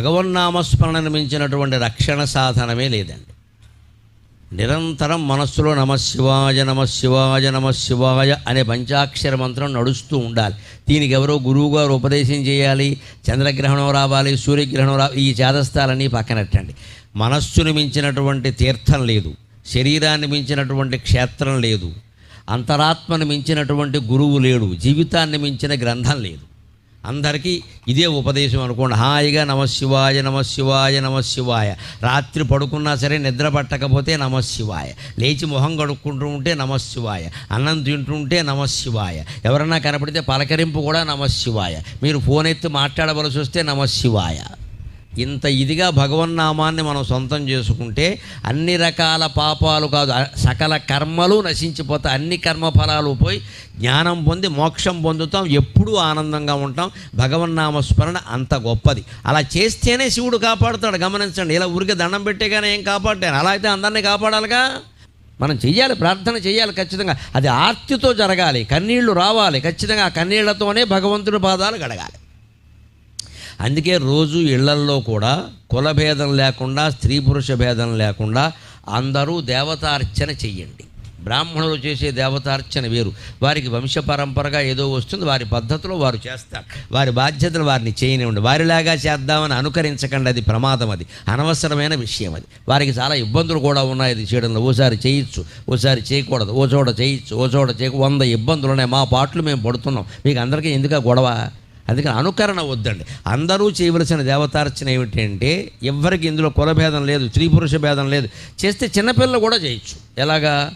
భగవన్నామస్మరణను మించినటువంటి రక్షణ సాధనమే లేదండి. నిరంతరం మనస్సులో నమశివాయ నమశివాయ నమశివాయ అనే పంచాక్షర మంత్రం నడుస్తూ ఉండాలి. దీనికి ఎవరో గురువు గారు ఉపదేశం చేయాలి చంద్రగ్రహణం రావాలి సూర్యగ్రహణం రా ఈ చేదస్థాలన్నీ పక్కనట్టండి. మనస్సును మించినటువంటి తీర్థం లేదు శరీరాన్ని మించినటువంటి క్షేత్రం లేదు అంతరాత్మను మించినటువంటి గురువు లేడు జీవితాన్ని మించిన గ్రంథం లేదు. అందరికీ ఇదే ఉపదేశం అనుకోండి. హాయిగా నమశివాయ నమశివాయ నమశివాయ రాత్రి పడుకున్నా సరే నిద్ర పట్టకపోతే నమశివాయ లేచి మొహం కడుక్కుంటూ ఉంటే నమశివాయ అన్నం తింటుంటే నమశివాయ ఎవరన్నా కనపడితే పలకరింపు కూడా నమశివాయ మీరు ఫోన్ ఎత్తి మాట్లాడవలసి వస్తే నమశివాయ ఇంత ఇదిగా భగవన్నామాన్ని మనం సొంతం చేసుకుంటే అన్ని రకాల పాపాలు కాదు సకల కర్మలు నశించిపోతాయి అన్ని కర్మఫలాలు పోయి జ్ఞానం పొంది మోక్షం పొందుతాం ఎప్పుడూ ఆనందంగా ఉంటాం. భగవన్నామ స్మరణ అంత గొప్పది. అలా చేస్తేనే శివుడు కాపాడుతాడు గమనించండి. ఇలా ఊరికి దండం పెట్టేగానే ఏం కాపాడాను అలా అయితే అందరినీ కాపాడాలిగా? మనం చెయ్యాలి ప్రార్థన చేయాలి ఖచ్చితంగా. అది ఆర్తితో జరగాలి కన్నీళ్ళు రావాలి ఖచ్చితంగా. ఆ కన్నీళ్ళతోనే భగవంతుడి పాదాలు గడగాలి. అందుకే రోజు ఇళ్ళల్లో కూడా కులభేదం లేకుండా స్త్రీ పురుష భేదం లేకుండా అందరూ దేవతార్చన చెయ్యండి. బ్రాహ్మణులు చేసే దేవతార్చన వేరు. వారికి వంశ పరంపరగా ఏదో వస్తుంది వారి పద్ధతిలో వారు చేస్తారు. వారి బాధ్యతలు వారిని చేయనివ్వండి. వారిలాగా చేద్దామని అనుకరించకండి అది ప్రమాదం అది. అనవసరమైన విషయం అది. వారికి చాలా ఇబ్బందులు కూడా ఉన్నాయి అది చేయడంలో. ఓసారి చేయొచ్చు ఓసారి చేయకూడదు. ఓ చోట చేయొచ్చు ఓ చోట చేయక. వంద ఇబ్బందులు ఉన్నాయి. మా పాటలు మేము పడుతున్నాం. మీకు అందరికీ ఎందుకు గొడవ? అందుకని అనుకరణ వద్దండి. అందరూ చేయవలసిన దేవతార్చన ఏమిటంటే ఎవ్వరికి ఇందులో కులభేదం లేదు స్త్రీ పురుష భేదం లేదు. చేస్తే చిన్నపిల్లలు కూడా చేయొచ్చు. ఎలాగా?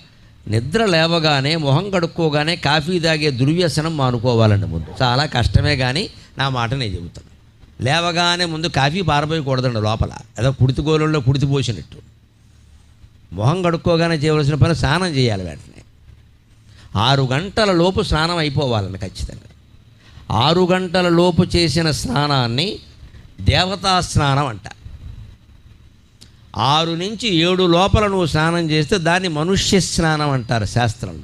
నిద్ర లేవగానే మొహం కడుక్కోగానే కాఫీ తాగే దుర్వ్యసనం మానుకోవాలండి ముందు. చాలా కష్టమే కానీ నా మాట నేను చెబుతాను లేవగానే ముందు కాఫీ పారబోయకూడదండి లోపల. ఏదో పుడితి గోళంలో పుడితి పోసినట్టు. మొహం కడుక్కోగానే చేయవలసిన పని స్నానం చేయాలి వెంటనే. ఆరు గంటల లోపు స్నానం అయిపోవాలండి ఖచ్చితంగా. ఆరు గంటల లోపు చేసిన స్నానాన్ని దేవతా స్నానం అంట. ఆరు నుంచి ఏడు లోపల నువ్వు స్నానం చేస్తే దాన్ని మనుష్య స్నానం అంటారు శాస్త్రంలో.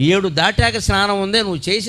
ఏడు దాటాక స్నానం ఉందే నువ్వు చేసిన